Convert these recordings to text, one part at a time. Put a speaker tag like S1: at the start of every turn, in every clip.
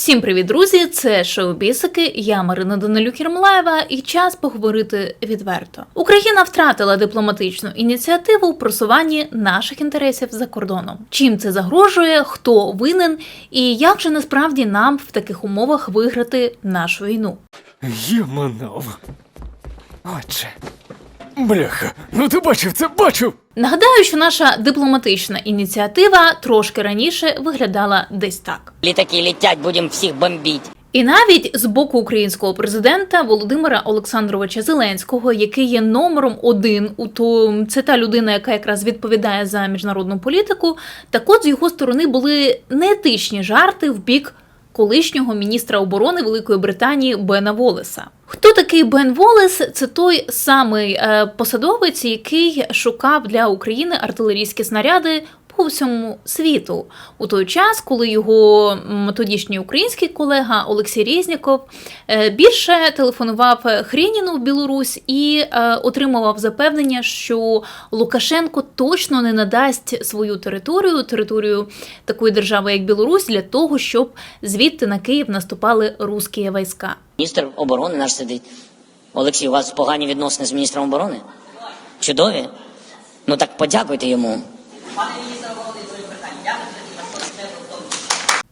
S1: Всім привіт, друзі! Це шоу Бісики. Я Марина Данилюк Єрмолаєва, і час поговорити відверто. Україна втратила дипломатичну ініціативу у просуванні наших інтересів за кордоном. Чим це загрожує, хто винен, і як же насправді нам в таких умовах виграти нашу війну?
S2: Єманов. Отже. Бляха, ну ти бачив це, бачив!
S1: Нагадаю, що наша дипломатична ініціатива трошки раніше виглядала десь так.
S3: Літаки летять, будемо всіх бомбити.
S1: І навіть з боку українського президента Володимира Олександровича Зеленського, який є номером один, у то це та людина, яка якраз відповідає за міжнародну політику. Так от з його сторони були неетичні жарти в бік колишнього міністра оборони Великої Британії Бена Волеса. Хто такий Бен Волес? Це той самий е, посадовець, який шукав для України артилерійські снаряди по всьому світу у той час, коли його тодішній український колега Олексій Резніков е, більше телефонував Хреніну в Білорусь і е, отримував запевнення, що Лукашенко точно не надасть свою територію, територію такої держави, як Білорусь, для того, щоб звідти на Київ наступали русські війська.
S3: Міністр оборони наш сидить. Олексій, у вас погані відносини з міністром оборони? Чудові? Ну так подякуйте йому.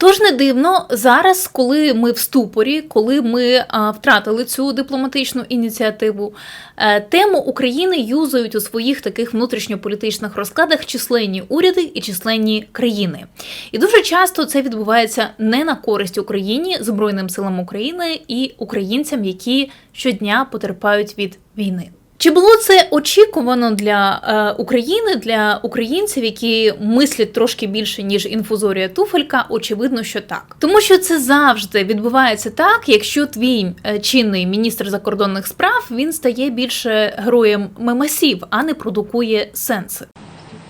S1: Тож не дивно зараз, коли ми в ступорі, коли ми а, втратили цю дипломатичну ініціативу, е, тему України юзають у своїх таких внутрішньополітичних розкладах численні уряди і численні країни. І дуже часто це відбувається не на користь Україні, Збройним силам України і українцям, які щодня потерпають від війни. Чи було це очікувано для е, України, для українців, які мислять трошки більше ніж інфузорія туфелька? Очевидно, що так, тому що це завжди відбувається так, якщо твій е, чинний міністр закордонних справ він стає більше героєм мемасів, а не продукує сенси.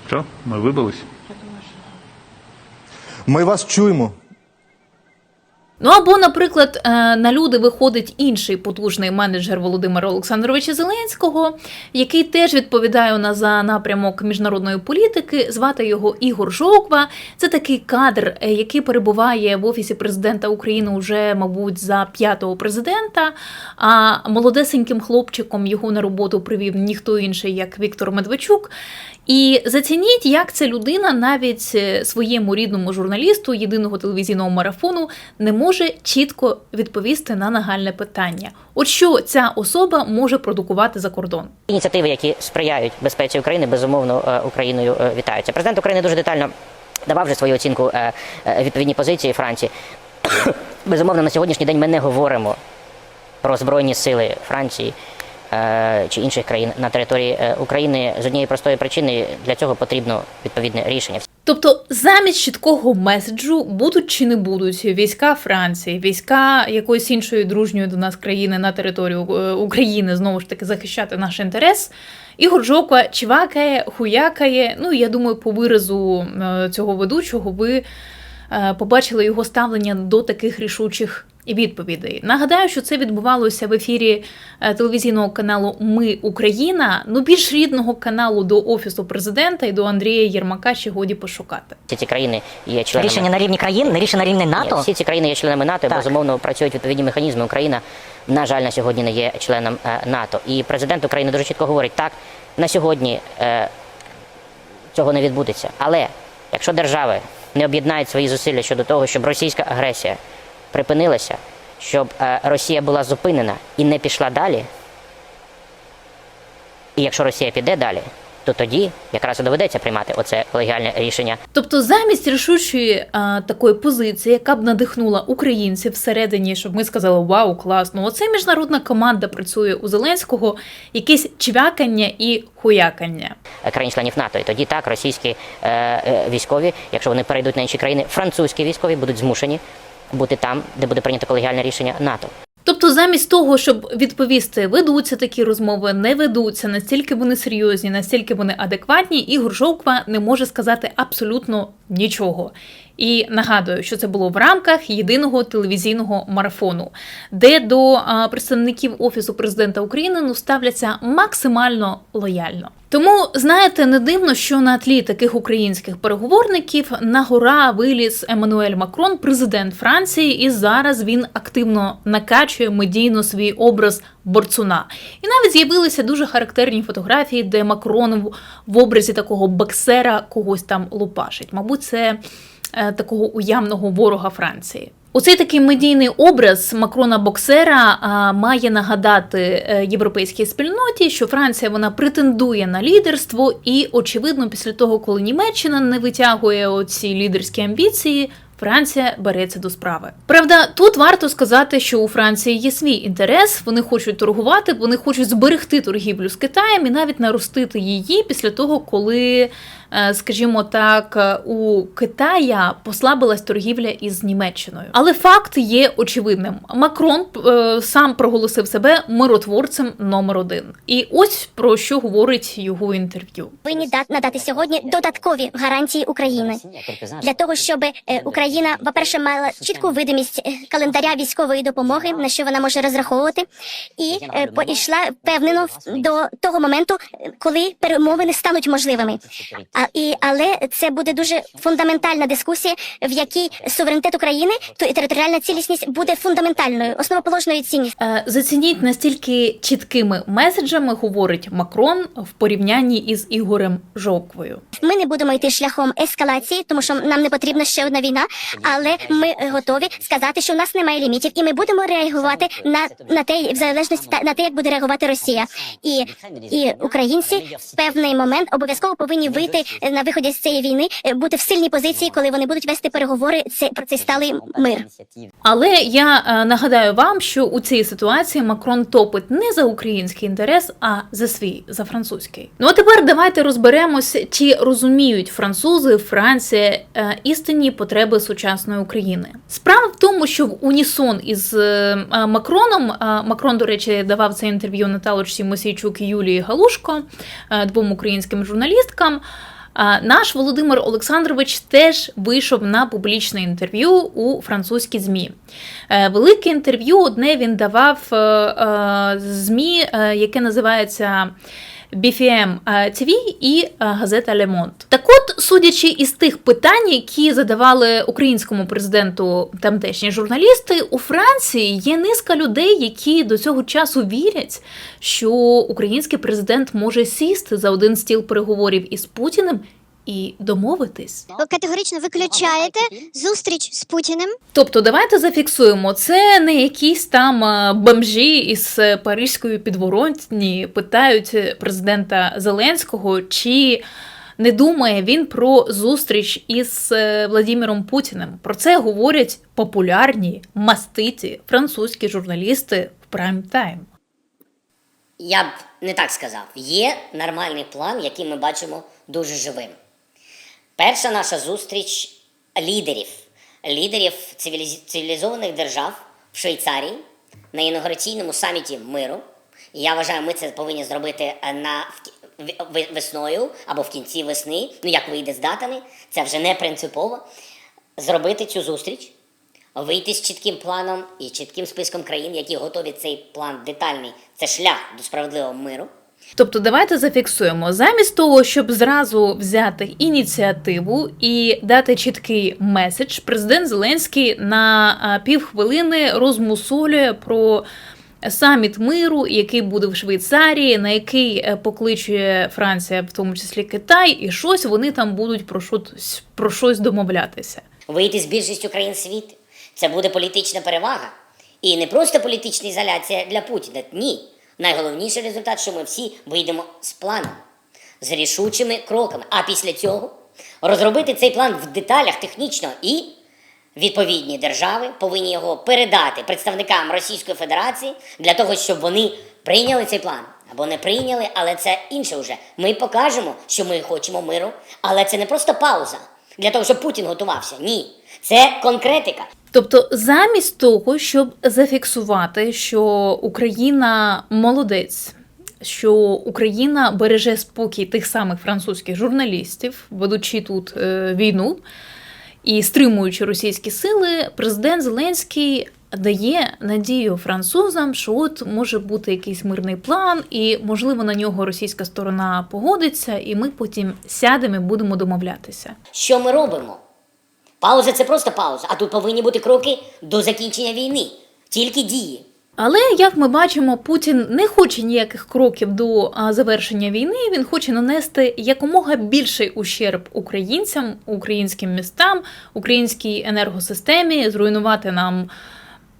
S4: Що, ми вибились?
S5: Ми вас чуємо.
S1: Ну або, наприклад, е, на люди виходить інший потужний менеджер Володимира Олександровича Зеленського, який теж відповідає у нас за напрямок міжнародної політики. Звати його Ігор Жоква. Це такий кадр, е, який перебуває в офісі президента України вже, мабуть, за п'ятого президента. А молодесеньким хлопчиком його на роботу привів ніхто інший, як Віктор Медведчук. І зацініть, як ця людина навіть е, своєму рідному журналісту єдиного телевізійного марафону не може чітко відповісти на нагальне питання. От що ця особа може продукувати за кордон?
S3: Ініціативи, які сприяють безпеці України, безумовно е, Україною е, вітаються. Президент України дуже детально давав вже свою оцінку відповідній позиції Франції. Безумовно, на сьогоднішній день ми не говоримо про збройні сили Франції. Е, Чи інших країн на території е, України з однієї простої причини для цього потрібно відповідне рішення.
S1: Тобто, замість чіткого меседжу будуть чи не будуть війська Франції, війська якоїсь іншої дружньої до нас країни на територію е, України знову ж таки захищати наш інтерес. Ігор Жоква чвакає, хуякає. Ну я думаю, по виразу цього ведучого ви побачили його ставлення до таких рішучих відповідей. Нагадаю, що це відбувалося в ефірі е, телевізійного каналу Ми Україна, ну більш рідного каналу до офісу президента і до Андрія Єрмака ще годі пошукати.
S3: Всі ці країни є членами
S6: Рішення на рівні країн, не рішення на рівні
S3: Ні,
S6: НАТО.
S3: всі ці країни є членами НАТО,
S6: Так.
S3: безумовно працюють відповідні механізми. Україна, на жаль, на сьогодні не є членом е, НАТО. І президент України дуже чітко говорить, так, на сьогодні е, цього не відбудеться. Але якщо держави не об'єднають свої зусилля щодо того, щоб російська агресія припинилася, щоб е, Росія була зупинена і не пішла далі, і якщо Росія піде далі, то тоді якраз і доведеться приймати оце колегіальне рішення
S1: Тобто, замість рішучої а, такої позиції, яка б надихнула українців всередині, щоб ми сказали Вау, класно! Оце міжнародна команда працює у Зеленського, якесь чвякання і хуякання.
S3: е, країн-членів НАТО. І тоді так російські е, е, військові, якщо вони перейдуть на інші країни, французькі військові будуть змушені бути там, де буде прийнято колегіальне рішення НАТО.
S1: Тобто, замість того, щоб відповісти, ведуться такі розмови, не ведуться, настільки вони серйозні, настільки вони адекватні, і Жовква не може сказати абсолютно Нічого. І нагадую, що це було в рамках єдиного телевізійного марафону, де до представників Офісу президента України ну ставляться максимально лояльно. Тому знаєте, не дивно, що на тлі таких українських переговорників на гора виліз Еммануель Макрон, президент Франції, і зараз він активно накачує медійно свій образ борцуна. І навіть з'явилися дуже характерні фотографії, де Макрон в образі такого боксера когось там лупашить. Мабуть, це е, такого уявного ворога Франції. Оцей такий медійний образ Макрона Боксера а, має нагадати е, європейській спільноті, що Франція вона претендує на лідерство, і очевидно, після того, коли Німеччина не витягує оці лідерські амбіції. Франція береться до справи. Правда, тут варто сказати, що у Франції є свій інтерес. Вони хочуть торгувати, вони хочуть зберегти торгівлю з Китаєм і навіть наростити її після того, коли, е, скажімо так, е, у Китая послабилась торгівля із Німеччиною. Але факт є очевидним: Макрон е, сам проголосив себе миротворцем номер один. І ось про що говорить його інтерв'ю.
S5: повинні да- надати сьогодні додаткові гарантії України для того, щоб е, Україна, по-перше, мала чітку видимість е, календаря військової допомоги, на що вона може розраховувати, і е, поішла впевнено до того моменту, е, коли перемовини стануть можливими. А і але це буде дуже фундаментальна дискусія, в якій суверенітет України то і територіальна цілісність буде фундаментальною, основоположною цінністю.
S1: Е, Зацініть настільки чіткими меседжами говорить Макрон в порівнянні із Ігорем Жовквою.
S5: Ми не будемо йти шляхом ескалації, тому що нам не потрібна ще одна війна. Але ми готові сказати, що у нас немає лімітів, і ми будемо реагувати на, на те, в залежності на те, як буде реагувати Росія. І, і українці в певний момент обов'язково повинні вийти на виході з цієї війни, е, бути в сильній позиції, коли вони будуть вести переговори це про цей сталий мир.
S1: Але я е, нагадаю вам, що у цій ситуації Макрон топить не за український інтерес, а за свій, за французький. Ну а тепер давайте розберемось, чи розуміють французи, Франція е, істинні потреби сучасної України. Справа в тому, що в унісон із е, е, Макроном е, Макрон, до речі, давав це інтерв'ю Наталочці Мосійчук і Юлії Галушко, е, двом українським журналісткам. Наш Володимир Олександрович теж вийшов на публічне інтерв'ю у французькій ЗМІ. Е, Велике інтерв'ю одне він давав е, е, ЗМІ, яке називається. BFM TV і е, газета Le Monde. Так от, судячи із тих питань, які задавали українському президенту тамтешні журналісти, у Франції є низка людей, які до цього часу вірять, що український президент може сісти за один стіл переговорів із Путіним і домовитись.
S5: Ви категорично виключаєте зустріч з Путіним.
S1: Тобто, давайте зафіксуємо, це не якісь там е, бомжі із паризької підворотні питають президента Зеленського, чи не думає він про зустріч із е, Владимиром Путіним. Про це говорять популярні маститі французькі журналісти в прайм-тайм.
S6: Я б не так сказав. Є нормальний план, який ми бачимо дуже живим. Перша наша зустріч лідерів, лідерів цивілізованих держав в Швейцарії на інаугураційному саміті миру. І я вважаю, ми це повинні зробити е, на весною або в кінці весни. Ну як вийде з датами, це вже не принципово. Зробити цю зустріч, вийти з чітким планом і чітким списком країн, які готові цей план детальний. Це шлях до справедливого миру.
S1: Тобто, давайте зафіксуємо, замість того, щоб зразу взяти ініціативу і дати чіткий меседж, президент Зеленський на півхвилини розмусолює про саміт миру, який буде в Швейцарії, на який е, покличе Франція, в тому числі Китай, і щось вони там будуть про щось, про щось домовлятися.
S6: Вийти з більшістю країн світу. Це буде політична перевага. І не просто політична ізоляція для Путіна. Ні. Найголовніший результат, що ми всі вийдемо з планом, з рішучими кроками. А після цього розробити цей план в деталях технічно і відповідні держави повинні його передати представникам Російської Федерації для того, щоб вони прийняли цей план. Або не прийняли, але це інше вже. Ми покажемо, що ми хочемо миру, але це не просто пауза для того, щоб Путін готувався. Ні, це конкретика.
S1: Тобто, замість того, щоб зафіксувати, що Україна молодець, що Україна береже спокій тих самих французьких журналістів, ведучи тут е, війну і стримуючи російські сили, президент Зеленський дає надію французам, що от може бути якийсь мирний план, і можливо на нього російська сторона погодиться, і ми потім сядемо і будемо домовлятися.
S6: Що ми робимо? Пауза це просто пауза, а тут повинні бути кроки до закінчення війни. Тільки дії.
S1: Але як ми бачимо, Путін не хоче ніяких кроків до завершення війни. Він хоче нанести якомога більший ущерб українцям, українським містам, українській енергосистемі, зруйнувати нам.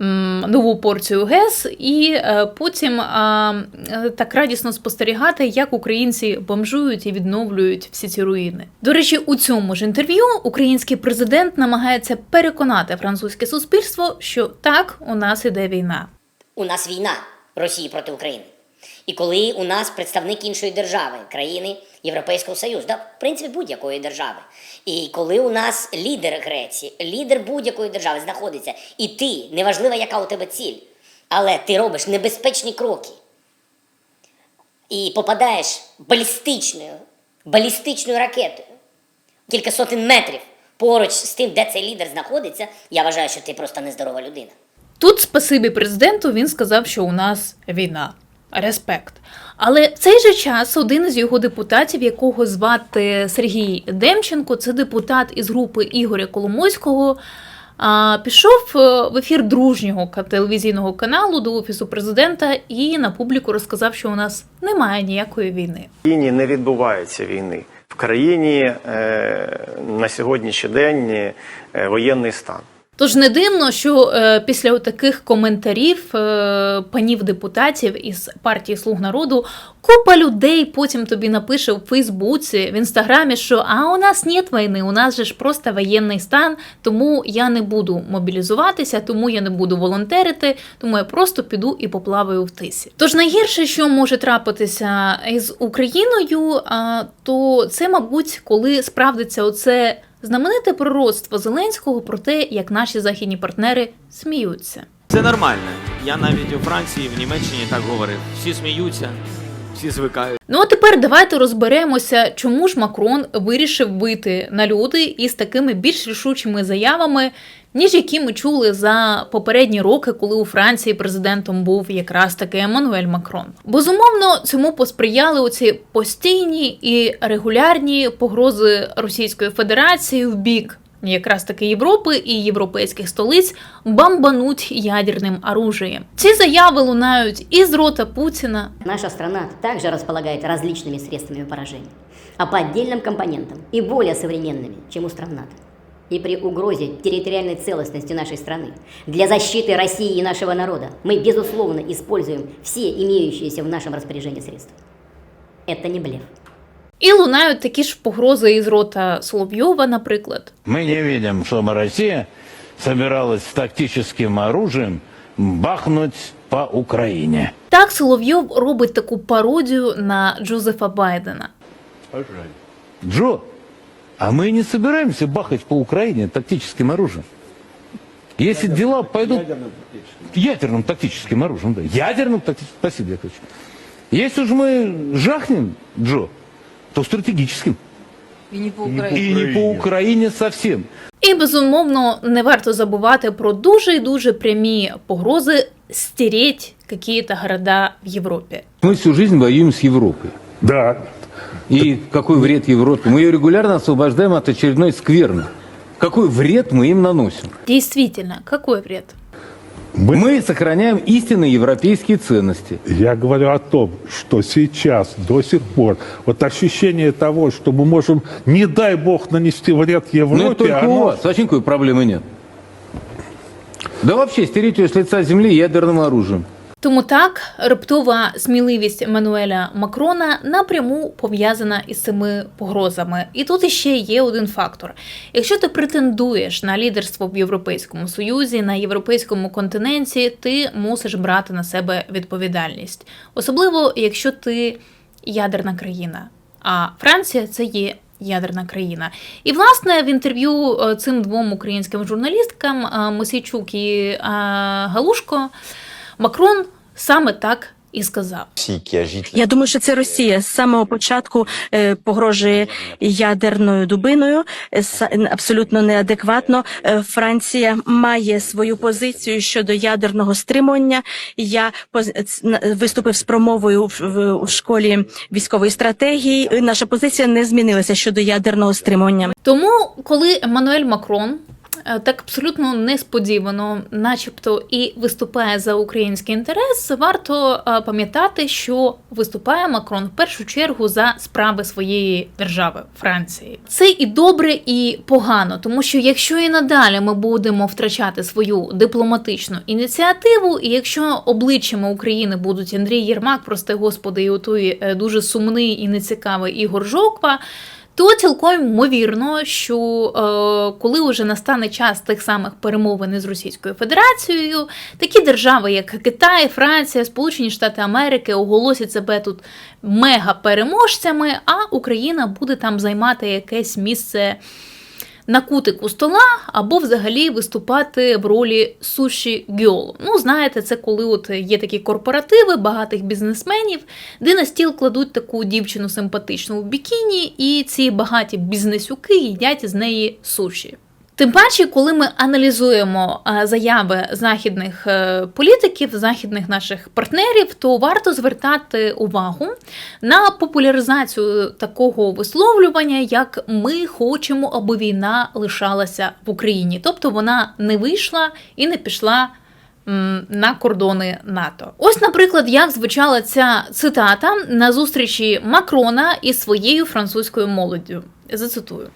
S1: Нову порцію ГЕС, і е, потім е, так радісно спостерігати, як українці бомжують і відновлюють всі ці руїни. До речі, у цьому ж інтерв'ю український президент намагається переконати французьке суспільство, що так, у нас іде війна.
S6: У нас війна Росії проти України. І коли у нас представник іншої держави, країни Європейського Союзу, да, в принципі, будь-якої держави. І коли у нас лідер Греції, лідер будь-якої держави знаходиться, і ти, неважливо, яка у тебе ціль, але ти робиш небезпечні кроки і попадаєш балістичною, балістичною ракетою кілька сотень метрів поруч з тим, де цей лідер знаходиться, я вважаю, що ти просто нездорова людина.
S1: Тут, спасибі президенту, він сказав, що у нас війна. Респект. Але в цей же час один із його депутатів, якого звати Сергій Демченко, це депутат із групи Ігоря Коломойського, пішов е, в ефір дружнього телевізійного каналу до офісу президента і на публіку розказав, що у нас немає ніякої війни.
S7: В країні не відбувається війни. В країні е, на сьогоднішній день е, воєнний стан.
S1: Тож не дивно, що е, після таких коментарів е, панів депутатів із партії Слуг народу купа людей потім тобі напише у Фейсбуці, в інстаграмі, що а у нас нет війни, у нас же ж просто воєнний стан, тому я не буду мобілізуватися, тому я не буду волонтерити, тому я просто піду і поплаваю в тисі. Тож найгірше, що може трапитися із Україною, а, то це, мабуть, коли справдиться оце знамените пророцтво Зеленського про те, як наші західні партнери сміються.
S8: Це нормально. Я навіть у Франції, в Німеччині так говорив. Всі сміються, всі звикають.
S1: Ну а тепер давайте розберемося, чому ж Макрон вирішив вийти на люди із такими більш рішучими заявами, ніж які ми чули за попередні роки, коли у Франції президентом був якраз таки Еммануель Макрон. Безумовно, цьому посприяли оці постійні і регулярні погрози Російської Федерації в бік. Якраз таки Європи і європейських столиць бамбануть ядерним оружієм. Ці заяви лунають із рота Путіна,
S9: Наша страна также располагает различными средствами поражения, а по отдельным компонентам и более современными, чем у стран НАТО. И при угрозе территориальной целостности нашей страны для защиты России и нашего народа мы, безусловно, используем все имеющиеся в нашем распоряжении средства. Это не блеф.
S1: І лунають такі ж погрози із рота Соловйова, наприклад.
S10: Мы не видим, чтобы Россия собиралась с тактическим оружием бахнуть по Украине.
S1: Так Соловйов робить таку пародію на Джозефа Байдена.
S10: Джо, а мы не собираемся бахать по Украине тактическим оружием. Если дела пойдут... Ядерным тактическим оружием, да. Ядерным тактическим... Спасибо, Яковлевич. Если уж мы жахнем, Джо, то стратегическим.
S11: И не по Украине.
S10: И не по Украине совсем.
S1: І безумовно не варто забувати про дуже і дуже прямі погрози стереть какие-то города в Європі.
S12: Мы всю жизнь воюем с Европой.
S4: Да.
S12: И какой вред Европе? Мы ее регулярно освобождаем от очередной скверны. Какой вред мы им наносим?
S1: Действительно, какой вред?
S12: Мы сохраняем истинные европейские ценности.
S4: Я говорю о том, что сейчас, до сих пор, вот ощущение того, что мы можем, не дай бог, нанести вред
S12: это
S4: Европе,
S12: только у
S4: оно-
S12: вас. Вообще никакой проблемы нет. Да вообще стереть ее с лица земли ядерным оружием.
S1: Тому так раптова сміливість Еммануеля Макрона напряму пов'язана із цими погрозами. І тут іще є один фактор: якщо ти претендуєш на лідерство в Європейському Союзі, на європейському континенті, ти мусиш брати на себе відповідальність, особливо якщо ти ядерна країна. А Франція це є. Ядерна країна, і власне в інтерв'ю е, цим двом українським журналісткам е, Мосійчук і е, Галушко Макрон саме так і сказав:
S13: Я думаю, що це Росія з самого початку е, погрожує ядерною дубиною. Е, с- абсолютно неадекватно. Е, Франція має свою позицію щодо ядерного стримування. Я виступив з промовою в, школі військової стратегії. Наша позиція не змінилася щодо ядерного стримування.
S1: Тому, коли Еммануель Макрон так абсолютно несподівано, начебто, і виступає за український інтерес, варто е, пам'ятати, що виступає Макрон в першу чергу за справи своєї держави Франції. Це і добре, і погано, тому що якщо і надалі ми будемо втрачати свою дипломатичну ініціативу, і якщо обличчями України будуть Андрій Єрмак, прости господи, і отой е, дуже сумний і нецікавий Ігор Жоква. То цілком ймовірно, що е, коли вже настане час тих самих перемовин із Російською Федерацією, такі держави, як Китай, Франція, Сполучені Штати Америки, оголосять себе тут мега-переможцями, а Україна буде там займати якесь місце на кутику стола або взагалі виступати в ролі суші гьол. Ну, знаєте, це коли от є такі корпоративи багатих бізнесменів, де на стіл кладуть таку дівчину симпатичну в бікіні, і ці багаті бізнесюки їдять з неї суші. Тим паче, коли ми аналізуємо е, заяви західних е, політиків, західних наших партнерів, то варто звертати увагу на популяризацію такого висловлювання, як ми хочемо, аби війна лишалася в Україні, тобто вона не вийшла і не пішла на кордони НАТО. Ось, наприклад, як звучала ця цитата на зустрічі Макрона із своєю французькою молоддю. Зацитую.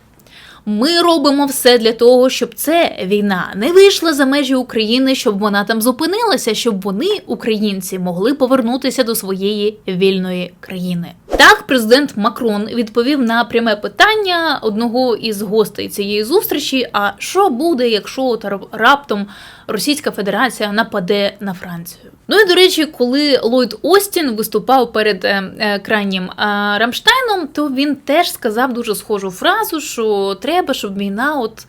S1: Ми робимо все для того, щоб ця війна не вийшла за межі України, щоб вона там зупинилася, щоб вони, українці, могли повернутися до своєї вільної країни. Так, президент Макрон відповів на пряме питання одного із гостей цієї зустрічі: а що буде, якщо раптом Російська Федерація нападе на Францію? Ну і до речі, коли Ллойд Остін виступав перед е, е, крайнім е, Рамштайном, то він теж сказав дуже схожу фразу, що треба, щоб війна от.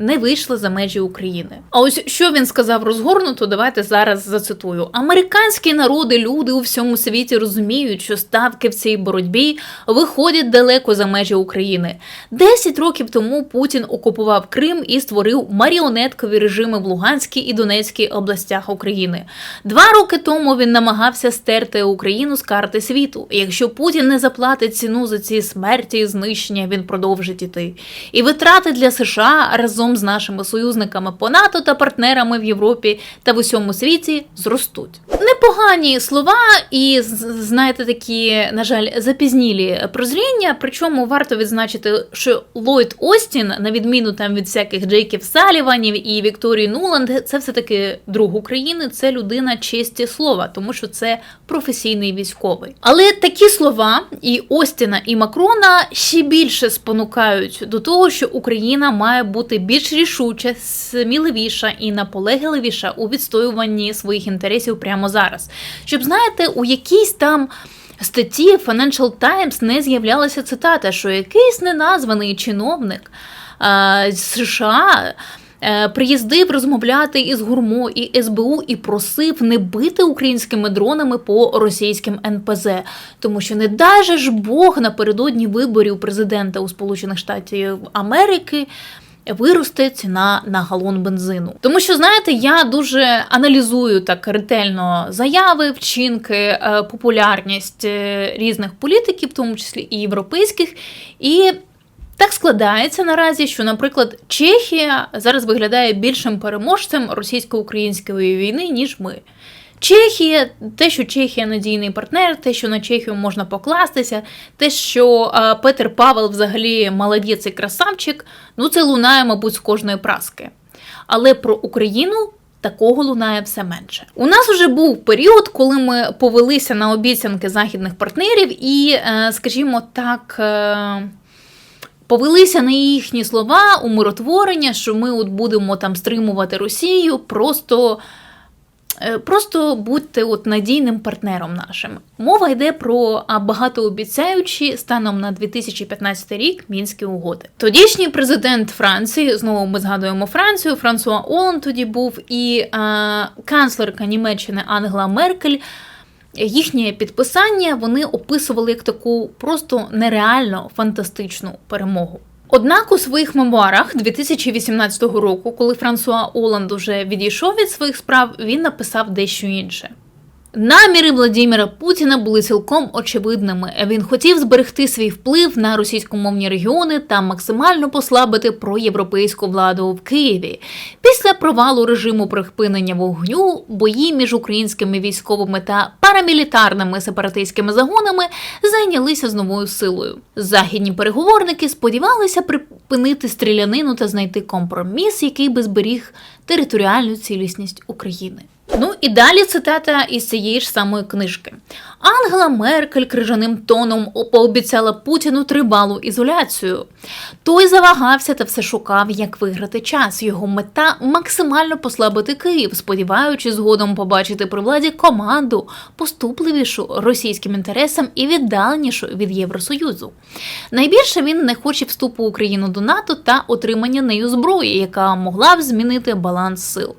S1: Не вийшла за межі України. А ось що він сказав розгорнуто, давайте зараз зацитую. Американські народи, люди у всьому світі розуміють, що ставки в цій боротьбі виходять далеко за межі України. Десять років тому Путін окупував Крим і створив маріонеткові режими в Луганській і Донецькій областях України. Два роки тому він намагався стерти Україну з карти світу. Якщо Путін не заплатить ціну за ці смерті і знищення, він продовжить іти. І витрати для США разом з нашими союзниками по НАТО та партнерами в Європі та в усьому світі зростуть. Непогані слова і знаєте такі, на жаль, запізнілі прозріння. Причому варто відзначити, що Ллойд Остін, на відміну там від всяких Джейків Саліванів і Вікторії Нуланд, це все таки друг України, це людина честі слова, тому що це професійний військовий. Але такі слова і Остіна, і Макрона ще більше спонукають до того, що Україна має бути більш рішуча, сміливіша і наполегливіша у відстоюванні своїх інтересів прямо зараз. Щоб знаєте, у якійсь там. Статті Financial Times не з'являлася цитата, що якийсь неназваний чиновник е, з США е, приїздив розмовляти із гурмо і СБУ і просив не бити українськими дронами по російським НПЗ, тому що не дай же ж Бог напередодні виборів президента у Сполучених Штатів Америки. Виросте ціна на галон бензину, тому що знаєте, я дуже аналізую так ретельно заяви, вчинки, е, популярність е, різних політиків, в тому числі і європейських, і так складається наразі, що, наприклад, Чехія зараз виглядає більшим переможцем російсько-української війни, ніж ми. Чехія, те, що Чехія надійний партнер, те, що на Чехію можна покластися, те, що е, Петер Павел взагалі молодець і красавчик, ну це лунає, мабуть, з кожної праски. Але про Україну такого лунає все менше. У нас вже був період, коли ми повелися на обіцянки західних партнерів, і, е, скажімо так. Е, Повелися на їхні слова умиротворення, що ми от будемо там стримувати Росію, просто, просто будьте от надійним партнером нашим. Мова йде про багатообіцяючі станом на 2015 рік мінські угоди. Тодішній президент Франції, знову ми згадуємо Францію, Франсуа Оланд тоді був, і а, канцлерка Німеччини Ангела Меркель їхнє підписання вони описували як таку просто нереально фантастичну перемогу. Однак у своїх мемуарах 2018 року, коли Франсуа Оланд уже відійшов від своїх справ, він написав дещо інше. Наміри Владіміра Путіна були цілком очевидними. Він хотів зберегти свій вплив на російськомовні регіони та максимально послабити проєвропейську владу в Києві. Після провалу режиму припинення вогню бої між українськими військовими та парамілітарними сепаратистськими загонами зайнялися з новою силою. Західні переговорники сподівалися припинити стрілянину та знайти компроміс, який би зберіг територіальну цілісність України. Ну і далі цитата із цієї ж самої книжки. Ангела Меркель крижаним тоном пообіцяла Путіну тривалу ізоляцію. Той завагався та все шукав, як виграти час. Його мета максимально послабити Київ, сподіваючись згодом побачити при владі команду, поступливішу російським інтересам і віддаленішу від Євросоюзу. Найбільше він не хоче вступу України до НАТО та отримання нею зброї, яка могла б змінити баланс сил.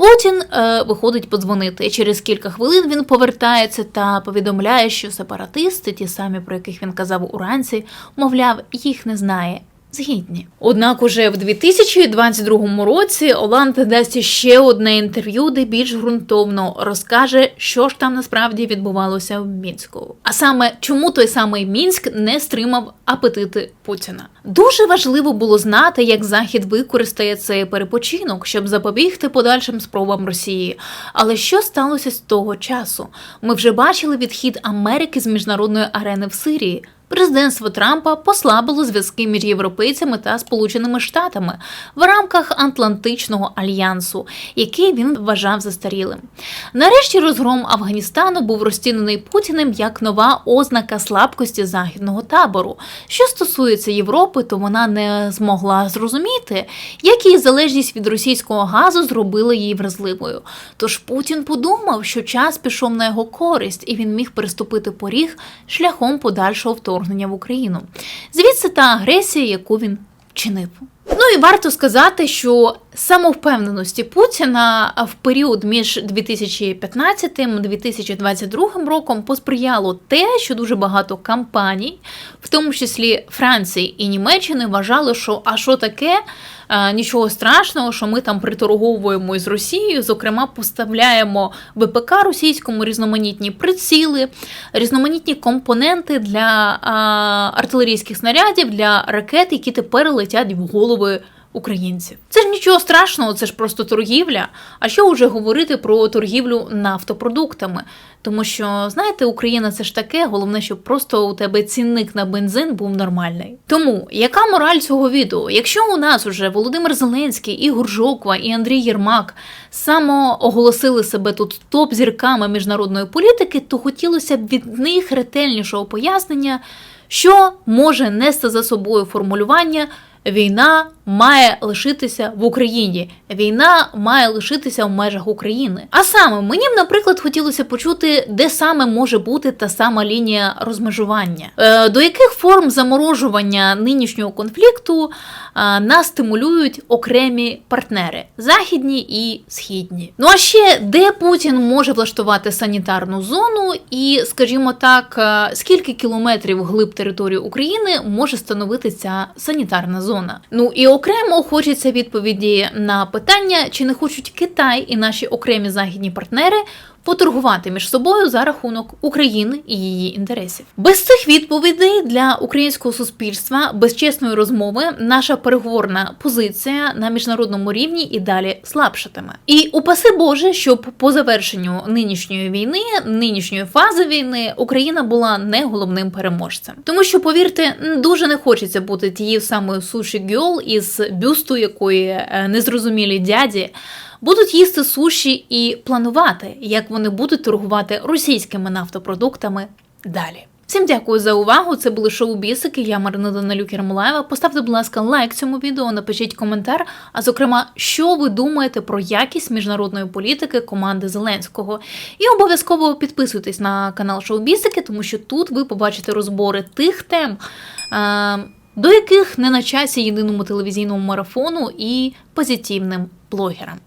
S1: Путін е, виходить подзвонити. Через кілька хвилин він повертається та повідомляє, що сепаратисти, ті самі, про яких він казав уранці, мовляв, їх не знає. Згідні. Однак уже в 2022 році Оланд дасть ще одне інтерв'ю, де більш ґрунтовно розкаже, що ж там насправді відбувалося в Мінську. А саме, чому той самий Мінськ не стримав апетити Путіна. Дуже важливо було знати, як Захід використає цей перепочинок, щоб запобігти подальшим спробам Росії. Але що сталося з того часу? Ми вже бачили відхід Америки з міжнародної арени в Сирії. Президентство Трампа послабило зв'язки між європейцями та Сполученими Штатами в рамках Атлантичного альянсу, який він вважав застарілим. Нарешті розгром Афганістану був розцінений Путіним як нова ознака слабкості західного табору. Що стосується Європи, то вона не змогла зрозуміти, як її залежність від російського газу зробила її вразливою. Тож Путін подумав, що час пішов на його користь, і він міг переступити поріг шляхом подальшого вторгнення в Україну. Звідси та агресія, яку він вчинив. Ну і варто сказати, що самовпевненості Путіна в період між 2015 і 2022 роком посприяло те, що дуже багато кампаній, в тому числі Франції і Німеччини, вважали, що а що таке. Е, Нічого страшного, що ми там приторговуємо із Росією. Зокрема, поставляємо ВПК російському різноманітні приціли, різноманітні компоненти для артилерійських снарядів, для ракет, які тепер летять в голови українців. Це ж нічого страшного, це ж просто торгівля. А що вже говорити про торгівлю нафтопродуктами? Тому що, знаєте, Україна це ж таке, головне, щоб просто у тебе цінник на бензин був нормальний. Тому яка мораль цього відео? Якщо у нас уже Володимир Зеленський, Ігор Жоква і Андрій Єрмак самооголосили себе тут топ-зірками міжнародної політики, то хотілося б від них ретельнішого пояснення, що може нести за собою формулювання. Війна має лишитися в Україні. Війна має лишитися в межах України. А саме мені б, наприклад, хотілося почути, де саме може бути та сама лінія розмежування, е, до яких форм заморожування нинішнього конфлікту е, нас стимулюють окремі партнери західні і східні. Ну а ще де Путін може влаштувати санітарну зону, і, скажімо так, е, скільки кілометрів глиб території України може становити ця санітарна зона? Ну і окремо хочеться відповіді на питання, чи не хочуть Китай і наші окремі західні партнери поторгувати між собою за рахунок України і її інтересів. Без цих відповідей для українського суспільства, без чесної розмови, наша переговорна позиція на міжнародному рівні і далі слабшатиме. І упаси Боже, щоб по завершенню нинішньої війни, нинішньої фази війни, Україна була не головним переможцем. Тому що, повірте, дуже не хочеться бути тією самою суші гьол із бюсту якої е, незрозумілі дяді будуть їсти суші і планувати, як вони будуть торгувати російськими нафтопродуктами далі. Всім дякую за увагу. Це були шоу Бісики. Я Марина Данилюк Ярмолаєва. Поставте, будь ласка, лайк цьому відео, напишіть коментар. А зокрема, що ви думаєте про якість міжнародної політики команди Зеленського. І обов'язково підписуйтесь на канал Шоу Бісики, тому що тут ви побачите розбори тих тем. Е до яких не на часі єдиному телевізійному марафону і позитивним блогерам.